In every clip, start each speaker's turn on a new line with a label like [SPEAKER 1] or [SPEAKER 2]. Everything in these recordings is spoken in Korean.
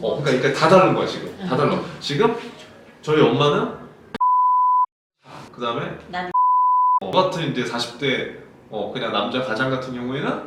[SPEAKER 1] 어, 그러니까, 다 다른 거야 지금. 다 달라. 지금 저희 엄마는 그 다음에
[SPEAKER 2] 난
[SPEAKER 1] 어, 같은 이제 40대 어, 그냥 남자 가장 같은 경우에는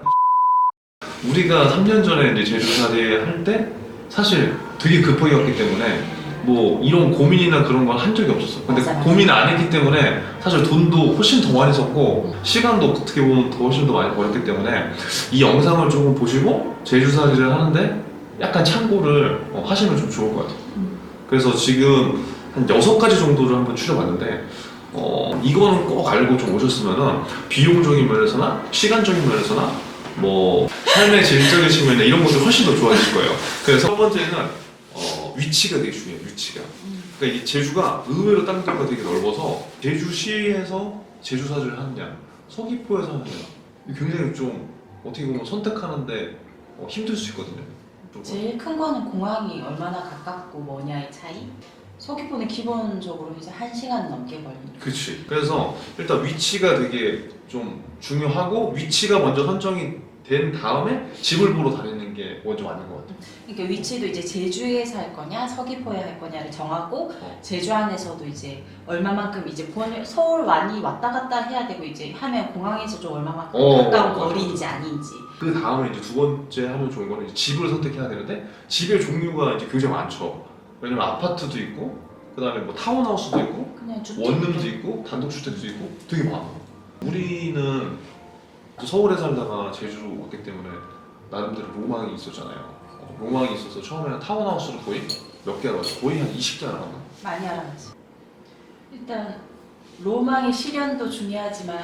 [SPEAKER 1] 우리가 3년 전에 이제 제주살이 할때 사실 되게 급하게였기 때문에 뭐 이런 고민이나 그런 건한 적이 없었어. 근데
[SPEAKER 2] 맞아, 맞아.
[SPEAKER 1] 고민 안 했기 때문에 사실 돈도 훨씬 더 많이 썼고 시간도 어떻게 보면 더 훨씬 더 많이 벌었기 때문에 이 영상을 조금 보시고 제주살이를 하는데 약간 참고를 어, 하시면 좀 좋을 것 같아요.
[SPEAKER 2] 음.
[SPEAKER 1] 그래서 지금 한 여섯 가지 정도를 한번 추려봤는데 어, 이거는 꼭 알고 좀 오셨으면은 비용적인 면에서나 시간적인 면에서나 뭐 삶의 질적인 측면에 이런 것들 훨씬 더 좋아질 거예요. 그래서 첫 번째는 어, 위치가 되게 중요해요. 위치가.
[SPEAKER 2] 음.
[SPEAKER 1] 그러니까 이 제주가 의외로 땅덩이가 되게 넓어서 제주시에서 제주사를 하느냐, 서귀포에서 하느냐 굉장히 좀 어떻게 보면 선택하는데 어, 힘들 수 있거든요. 좀.
[SPEAKER 2] 제일 큰 거는 공항이 얼마나 가깝고 뭐냐의 차이. 서귀포는 기본적으로 이제 한 시간 넘게 걸리니까.
[SPEAKER 1] 그치. 그래서 일단 위치가 되게 좀 중요하고 위치가 먼저 선정이 된 다음에 집을 보러 다니는 게 먼저 맞는 것 같아요.
[SPEAKER 2] 그러니까 위치도 이제 제주에서 할 거냐 서귀포에 할 거냐를 정하고
[SPEAKER 1] 어.
[SPEAKER 2] 제주 안에서도 이제 얼마만큼 이제 번- 서울 많이 왔다 갔다 해야 되고 이제 하면 공항에서 좀 얼마만큼
[SPEAKER 1] 어,
[SPEAKER 2] 가까운
[SPEAKER 1] 맞아,
[SPEAKER 2] 거리인지 아닌지.
[SPEAKER 1] 그 다음에 이제 두 번째 하면 좋은 거는 이제 집을 선택해야 되는데 집의 종류가 이제 굉장히 많죠. 왜냐면 아파트도 있고 그 다음에 뭐 타운하우스도 있고
[SPEAKER 2] 그냥 주택.
[SPEAKER 1] 원룸도 있고 단독주택도 있고 되게 많아. 우리는 서울에 살다가 제주로 왔기 때문에 나름대로 로망이 있었잖아요. 어, 로망이 있어서 처음에는 타운하우스를 거의 몇 개 알아봤어. 거의 한 20개 알아봤나?
[SPEAKER 2] 많이 알아봤지. 일단 로망의 실현도 중요하지만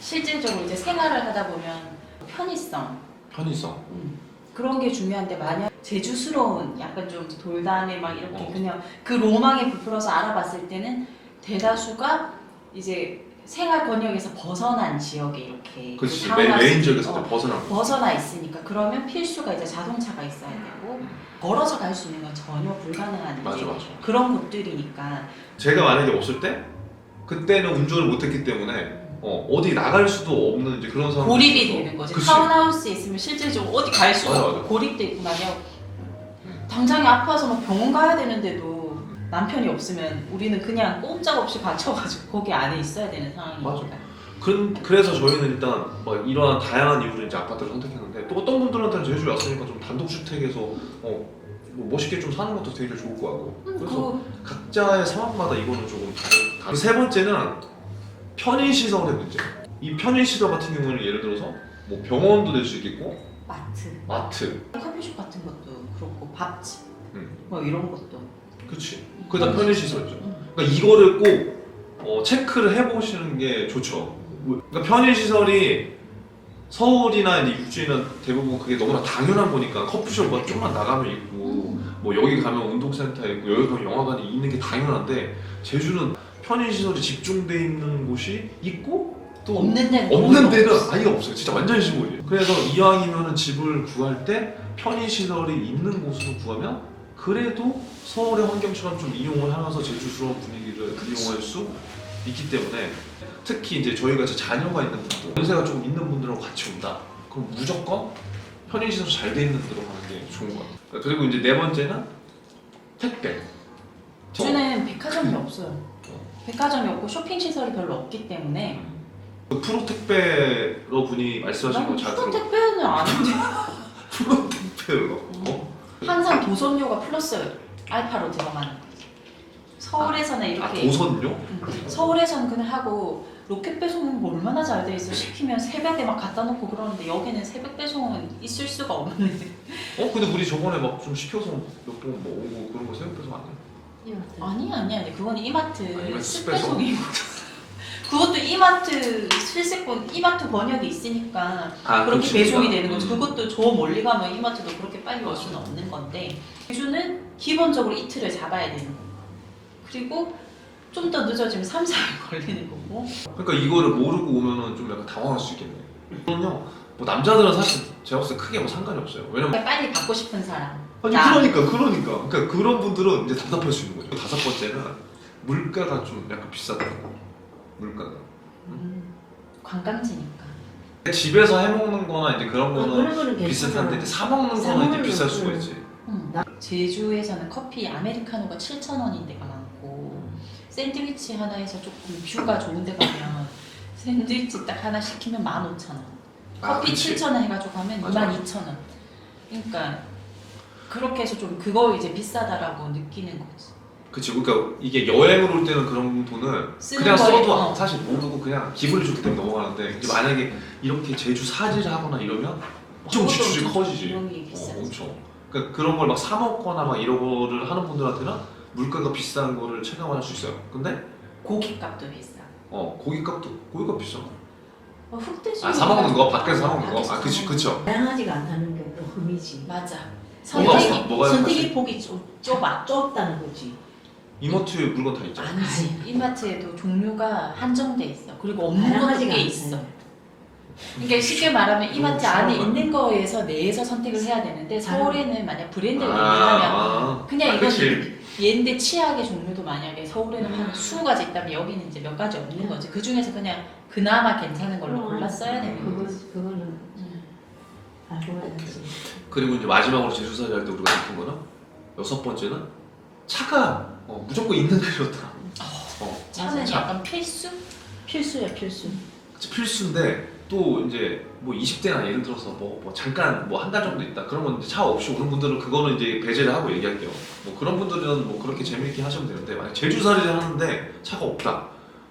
[SPEAKER 2] 실질적으로 이제 생활을 하다 보면 편의성
[SPEAKER 1] 편의성.
[SPEAKER 2] 음, 그런 게 중요한데 만약 제주스러운 약간 좀 돌담에 막 이렇게
[SPEAKER 1] 어.
[SPEAKER 2] 그냥 그 로망에 부풀어서 알아봤을 때는 대다수가 이제 생활 권역에서 벗어난 지역에 이렇게
[SPEAKER 1] 그렇지.
[SPEAKER 2] 그
[SPEAKER 1] 메, 메인 지역에서
[SPEAKER 2] 어,
[SPEAKER 1] 거.
[SPEAKER 2] 벗어나 있으니까 그러면 필수가 이제 자동차가 있어야 되고
[SPEAKER 1] 음.
[SPEAKER 2] 걸어서 갈 수 있는 건 전혀 불가능한
[SPEAKER 1] 맞아 맞아.
[SPEAKER 2] 그런 곳들이니까
[SPEAKER 1] 제가 만약에 없을 때 그때는 운전을 못했기 때문에 어, 어디 나갈 수도 없는 이제 그런 상황.
[SPEAKER 2] 고립이 되는 거지.
[SPEAKER 1] 그치.
[SPEAKER 2] 타운하우스에 있으면 실질적으로 어디 갈 수가
[SPEAKER 1] 맞아,
[SPEAKER 2] 없고
[SPEAKER 1] 맞아.
[SPEAKER 2] 고립돼 있고
[SPEAKER 1] 음.
[SPEAKER 2] 당장에 아파서 막 병원 가야 되는데도 남편이 없으면 우리는 그냥 꼼짝없이 갇혀가지고 거기 안에 있어야 되는 상황이니까.
[SPEAKER 1] 그, 그래서 저희는 일단 뭐 이러한 다양한 이유로 이제 아파트를 선택했는데 또 어떤 분들한테는 제주에 왔으니까 좀 단독주택에서 어, 뭐 멋있게 좀 사는 것도 되게 좋을 것 같고
[SPEAKER 2] 음,
[SPEAKER 1] 그래서
[SPEAKER 2] 그
[SPEAKER 1] 각자의 상황마다 이거는 조금 다른, 다른. 세 번째는 편의시설의 문제 이 편의시설 같은 경우는 예를 들어서 뭐 병원도 될 수 있겠고
[SPEAKER 2] 마트,
[SPEAKER 1] 마트
[SPEAKER 2] 커피숍 같은 것도 그렇고 밥집,
[SPEAKER 1] 음.
[SPEAKER 2] 뭐 이런 것도.
[SPEAKER 1] 그치 그다음 편의 시설이죠
[SPEAKER 2] 음.
[SPEAKER 1] 그러니까 이거를 꼭 어, 체크를 해보시는 게 좋죠. 그러니까 편의 시설이 서울이나 이제 육지는 대부분 그게 너무나 당연한 거니까 커피숍 뭐 좀만 나가면 있고 뭐 여기 가면 운동센터 있고 여기 가면 영화관이 있는 게 당연한데 제주는 편의 시설이 집중돼 있는 곳이 있고 또
[SPEAKER 2] 없는 데는
[SPEAKER 1] 없는 데는. 아예 없어요. 진짜 완전 시골이에요. 그래서 이왕이면 집을 구할 때 편의 시설이 있는 곳으로 구하면 그래도 서울의 환경처럼 좀 이용을 하면서 제주스러운 분위기를 이용할 수 있기 때문에 특히 이제 저희 같이 자녀가 있는 분들, 연세가 조금 있는 분들하고 같이 온다. 그럼 무조건 편의시설 잘 돼 있는 데로 가는 게 좋은 것 같아요. 그리고 이제 네 번째는 택배.
[SPEAKER 2] 제주는 백화점이 없어요. 백화점이 없고 쇼핑 시설이 별로 없기 때문에
[SPEAKER 1] 그 프로 택배러 분이 말씀하신
[SPEAKER 2] 거잘난
[SPEAKER 1] 들어.
[SPEAKER 2] 택배는 아닌데
[SPEAKER 1] 프로 택배러. 어?
[SPEAKER 2] 항상 도선료가 플러스 알파로 들어가는 거지. 서울에서는
[SPEAKER 1] 아
[SPEAKER 2] 이렇게
[SPEAKER 1] 도선요?
[SPEAKER 2] 음, 서울에서는 그냥 하고 로켓 배송은 뭐 얼마나 잘 돼 있어 시키면 새벽에 막 갖다 놓고 그러는데 여기는 새벽 배송은 있을 수가 없는
[SPEAKER 1] 어 근데 우리 저번에 막 좀 시켜서 몇 번 뭐 오고 그런 거 새벽 배송 안 해?
[SPEAKER 2] 아니 아니 아니 그건 이마트
[SPEAKER 1] 아, 이마트
[SPEAKER 2] 스배송이고 그것도 이마트 실세권 이마트 번역이 있으니까
[SPEAKER 1] 아
[SPEAKER 2] 그렇게
[SPEAKER 1] 그렇지.
[SPEAKER 2] 배송이 되는 거지
[SPEAKER 1] 음.
[SPEAKER 2] 그것도 저 멀리 가면 이마트도 그렇게 빨리 올 수는 없는 건데 제주는 기본적으로 이틀을 잡아야 되는 거고 그리고 좀 더 늦어지면 3, 4일 걸리는 거고
[SPEAKER 1] 그러니까 이거를 모르고 오면은 좀 약간 당황할 수 있겠네. 그럼요. 뭐 남자들은 사실 제가 봤을 때 크게 뭐 상관이 없어요. 왜냐면
[SPEAKER 2] 빨리 받고 싶은 사람
[SPEAKER 1] 아니
[SPEAKER 2] 나.
[SPEAKER 1] 그러니까 그러니까 그러니까 그런 분들은 이제 답답할 수 있는 거죠. 다섯 번째는 물가가 좀 약간 비싸더라고. 물가가.
[SPEAKER 2] 음, 관광지니까
[SPEAKER 1] 집에서 해 먹는 거나 이제 그런
[SPEAKER 3] 아,
[SPEAKER 1] 거는 비슷한데. 이제 사 먹는 거는 이제 비쌀
[SPEAKER 3] 거,
[SPEAKER 1] 수가
[SPEAKER 3] 응.
[SPEAKER 1] 있지.
[SPEAKER 2] 음. 제주에서는 커피 아메리카노가 7,000원인 데가 많고 샌드위치 하나에서 조금 뷰가 좋은 데 가면 샌드위치 딱 하나 시키면 15,000원.
[SPEAKER 1] 아,
[SPEAKER 2] 커피
[SPEAKER 1] 그치.
[SPEAKER 2] 7,000원 해가지고 하면
[SPEAKER 1] 맞아.
[SPEAKER 2] 22,000원. 그러니까 그렇게 해서 좀 그거 이제 비싸다라고 느끼는 거지.
[SPEAKER 1] 그치 그러니까 이게 여행을 올 때는 그런 돈을
[SPEAKER 2] 쓰는
[SPEAKER 1] 그냥 써도
[SPEAKER 2] 어.
[SPEAKER 1] 사실 모르고 그냥 기분이 좋기 때문에 넘어가는데 이제 만약에 이렇게 제주 사지를 하거나 이러면 좀
[SPEAKER 2] 그것도
[SPEAKER 1] 지출이
[SPEAKER 2] 엄청
[SPEAKER 1] 커지지 어,
[SPEAKER 2] 비싸지.
[SPEAKER 1] 엄청 그러니까 그런 걸 막 사 먹거나 막 이런 거를 하는 분들한테는 물가가 비싼 거를 체감할 수 있어요 근데
[SPEAKER 2] 고깃값도 비싸.
[SPEAKER 1] 어 고깃값도 고깃값 비싸
[SPEAKER 2] 어, 흑돼지.
[SPEAKER 1] 아 사 먹는 거 밖에서 사 먹는
[SPEAKER 2] 밖에서
[SPEAKER 1] 거아
[SPEAKER 2] 사
[SPEAKER 1] 그치 그쵸
[SPEAKER 3] 다양하지가 않다는 게 또 흠이지.
[SPEAKER 2] 맞아.
[SPEAKER 1] 뭐가
[SPEAKER 2] 선택이
[SPEAKER 1] 없어? 뭐가
[SPEAKER 2] 선택의 폭이 좀 좁아.
[SPEAKER 3] 좁다는 거지.
[SPEAKER 1] 이모트에 물건 다 있잖아
[SPEAKER 2] 아니지. 이마트에도 종류가 한정돼 있어. 그리고 없는 것도 꽤. 있어. 그러니까 쉽게 말하면 이마트
[SPEAKER 1] 너무
[SPEAKER 2] 안에
[SPEAKER 1] 심한
[SPEAKER 2] 있는 거에서 내에서 선택을 해야 되는데 서울에는 만약 브랜드를 얘기하면
[SPEAKER 1] 아,
[SPEAKER 2] 그냥
[SPEAKER 1] 아,
[SPEAKER 2] 이건
[SPEAKER 1] 그치.
[SPEAKER 2] 얘인데 치약의 종류도 만약에 서울에는 한 20가지 있다면 여기는 이제 몇 가지 없는 거지. 그 중에서 그냥 그나마 괜찮은 걸로
[SPEAKER 3] 어.
[SPEAKER 2] 골라 써야 되는
[SPEAKER 3] 그거
[SPEAKER 2] 거지.
[SPEAKER 3] 그거는
[SPEAKER 2] 음.
[SPEAKER 3] 알고 해야지.
[SPEAKER 1] 그리고 이제 마지막으로 제주살이 할때 우리가 느낀 거는 여섯 번째는 차가 어, 무조건 있는 게 좋다. 어,
[SPEAKER 2] 차는
[SPEAKER 1] 차.
[SPEAKER 2] 약간 필수?
[SPEAKER 3] 필수야 필수.
[SPEAKER 1] 그치, 필수인데 또 이제 뭐 20대나 예를 들어서 뭐, 뭐 잠깐 뭐 한 달 정도 있다. 그러면 이제 차 없이 오는 분들은 그거는 이제 배제를 하고 얘기할게요. 뭐 그런 분들은 뭐 그렇게 재미있게 하시면 되는데 만약 제주살이를 하는데 차가 없다.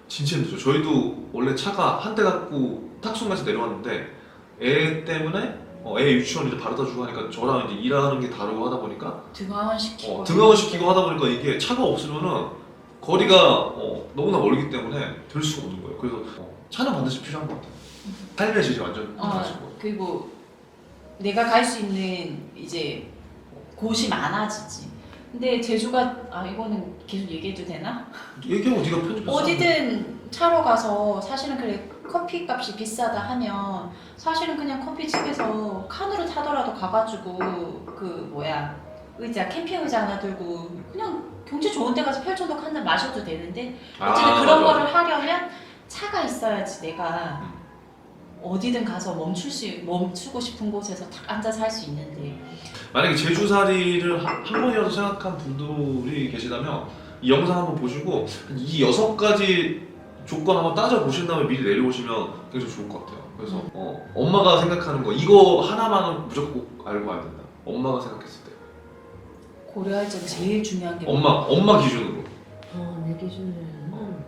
[SPEAKER 1] 진짜 힘들죠. 저희도 원래 차가 한 대 갖고 탁송에서 내려왔는데 애 때문에 어, 애 유치원 이제 바르다 주고 하니까 저랑 이제 일하는 게 다르고 하다 보니까
[SPEAKER 2] 등하원 시키고
[SPEAKER 1] 어, 등하원 시키고 하다 보니까 이게 차가 없으면은 거리가 어, 너무나 멀기 때문에 될 수가 없는 거예요. 그래서 어, 차는 반드시 필요한 것 같아요. 삶의 질이 완전
[SPEAKER 2] 어,
[SPEAKER 1] 달라지고.
[SPEAKER 2] 그리고 내가 갈 수 있는 이제 곳이 많아지지. 근데 제주가 아 이거는 계속 얘기해도 되나?
[SPEAKER 1] 얘기하고 네가 편집해서
[SPEAKER 2] 어디든 차로 가서 사실은 그래 커피 값이 비싸다 하면 사실은 그냥 커피집에서 칸으로 타더라도 가가지고 그 뭐야 의자 캠핑 의자 하나 들고 그냥 경치 좋은 데 가서 펼쳐놓고 한 잔 마셔도 되는데 어쨌든
[SPEAKER 1] 아,
[SPEAKER 2] 그런
[SPEAKER 1] 맞아.
[SPEAKER 2] 거를 하려면 차가 있어야지 내가
[SPEAKER 1] 음.
[SPEAKER 2] 어디든 가서 멈출 수 멈추고 싶은 곳에서 딱 앉아서 할 수 있는데
[SPEAKER 1] 만약에 제주살이를 한, 한 번이라도 생각한 분들이 계시다면 이 영상 한번 보시고 이 여섯 가지 조건 한번 따져 보신 다음에 미리 내려오시면 굉장히 좋을 것 같아요. 그래서
[SPEAKER 2] 음.
[SPEAKER 1] 어, 엄마가 생각하는 거 이거 하나만은 무조건 꼭 알고 와야 된다. 엄마가 생각했을 때
[SPEAKER 2] 고려할 점 제일 중요한 게
[SPEAKER 1] 엄마 엄마 기준으로
[SPEAKER 3] 어, 내 기준에는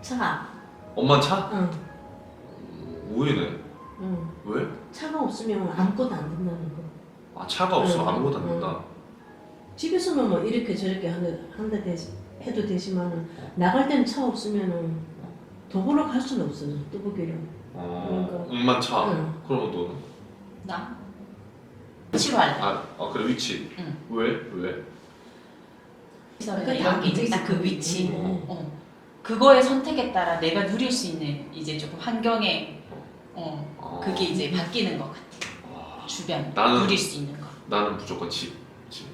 [SPEAKER 3] 차.
[SPEAKER 1] 엄마 차
[SPEAKER 3] 응,
[SPEAKER 1] 오해네.
[SPEAKER 3] 응.
[SPEAKER 1] 왜?
[SPEAKER 3] 차가 없으면 아무것도 안 된다는 거.
[SPEAKER 1] 아 차가 없어
[SPEAKER 3] 응,
[SPEAKER 1] 아무것도 안
[SPEAKER 3] 응.
[SPEAKER 1] 된다.
[SPEAKER 3] 집에서는 뭐 이렇게 저렇게 한다 한다 되지 해도 되지만은 나갈 때는 차 없으면은 도보로 갈 수는 없어. 뚜벅이로.
[SPEAKER 1] 어,
[SPEAKER 3] 그러니까.
[SPEAKER 1] 엄마 차.
[SPEAKER 3] 응.
[SPEAKER 1] 그러면 너는?
[SPEAKER 2] 나 치료할래.
[SPEAKER 1] 아, 아 그래 위치.
[SPEAKER 2] 응.
[SPEAKER 1] 왜? 왜?
[SPEAKER 2] 게 이제 딱그 위치.
[SPEAKER 3] 응.
[SPEAKER 2] 어. 그거의 선택에 따라 내가 누릴 수 있는 이제 조금 환경에 어
[SPEAKER 1] 아,
[SPEAKER 2] 그게 이제 바뀌는 것 같아.
[SPEAKER 1] 아,
[SPEAKER 2] 주변
[SPEAKER 1] 나는-
[SPEAKER 2] 누릴 수 있는 거.
[SPEAKER 1] 나는 무조건 집. 집.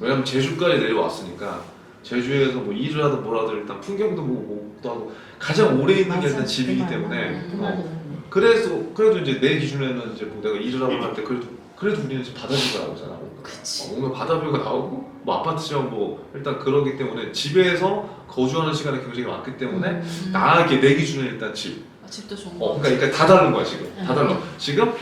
[SPEAKER 1] 왜냐면 제주까지 내려왔으니까 제주에서 뭐 일을 하든 뭘 하든 일단 풍경도 보고 뭐도 하고 가장 오래 있는 게
[SPEAKER 3] 맞아.
[SPEAKER 1] 일단 집이기
[SPEAKER 3] 그
[SPEAKER 1] 때문에
[SPEAKER 3] 그
[SPEAKER 1] 어. 그래서 그래도 이제 내 기준에는 이제 뭐 내가 일을 하고 할 때 그래도 그래도 우리는 지금 바다뷰가 나오잖아. 뭔가.
[SPEAKER 2] 그치.
[SPEAKER 1] 어, 뭔가 바다뷰가 나오고 뭐 아파트처럼 뭐 일단 그러기 때문에 집에서 거주하는 시간이 굉장히 많기 때문에
[SPEAKER 3] 음.
[SPEAKER 1] 나에게 내 기준에 일단 집.
[SPEAKER 2] 어, 집도 좋은
[SPEAKER 1] 어,
[SPEAKER 2] 거.
[SPEAKER 1] 그러니까, 그러니까 다 다른 거야 지금. 다
[SPEAKER 3] 음.
[SPEAKER 1] 달라. 지금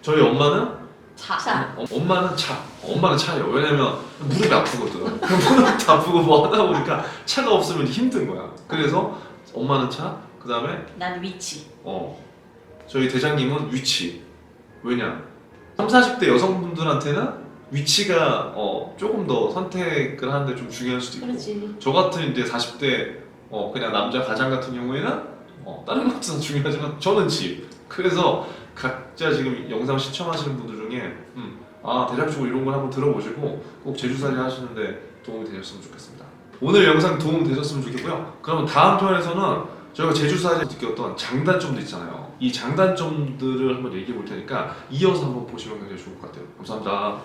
[SPEAKER 1] 저희 엄마는
[SPEAKER 2] 차.
[SPEAKER 3] 차.
[SPEAKER 1] 어, 엄마는 차. 엄마는 차예요. 왜냐면 무릎이 아프거든. 무릎도 아프고 뭐 하다 보니까 차가 없으면 힘든 거야. 그래서 엄마는 차. 그 다음에
[SPEAKER 2] 난 위치.
[SPEAKER 1] 어 저희 대장님은 위치. 왜냐? 3, 40대 여성분들한테는 위치가 어, 조금 더 선택을 하는데 좀 중요할 수도 있고
[SPEAKER 3] 그렇지.
[SPEAKER 1] 저 같은 이제 40대 어, 그냥 남자 가장 같은 경우에는 어, 다른 것도 중요하지만 저는 집. 그래서 각자 지금 영상 시청하시는 분들 중에 음, 아 대략적으로 이런 걸 한번 들어보시고 꼭 제주살이 하시는데 도움이 되셨으면 좋겠습니다. 오늘 영상 도움 되셨으면 좋겠고요. 그러면 다음 편에서는 저희가 제주살이 느꼈던 장단점도 있잖아요. 이 장단점들을 한번 얘기해 볼 테니까 이어서 한번 보시면 굉장히 좋을 것 같아요. 감사합니다.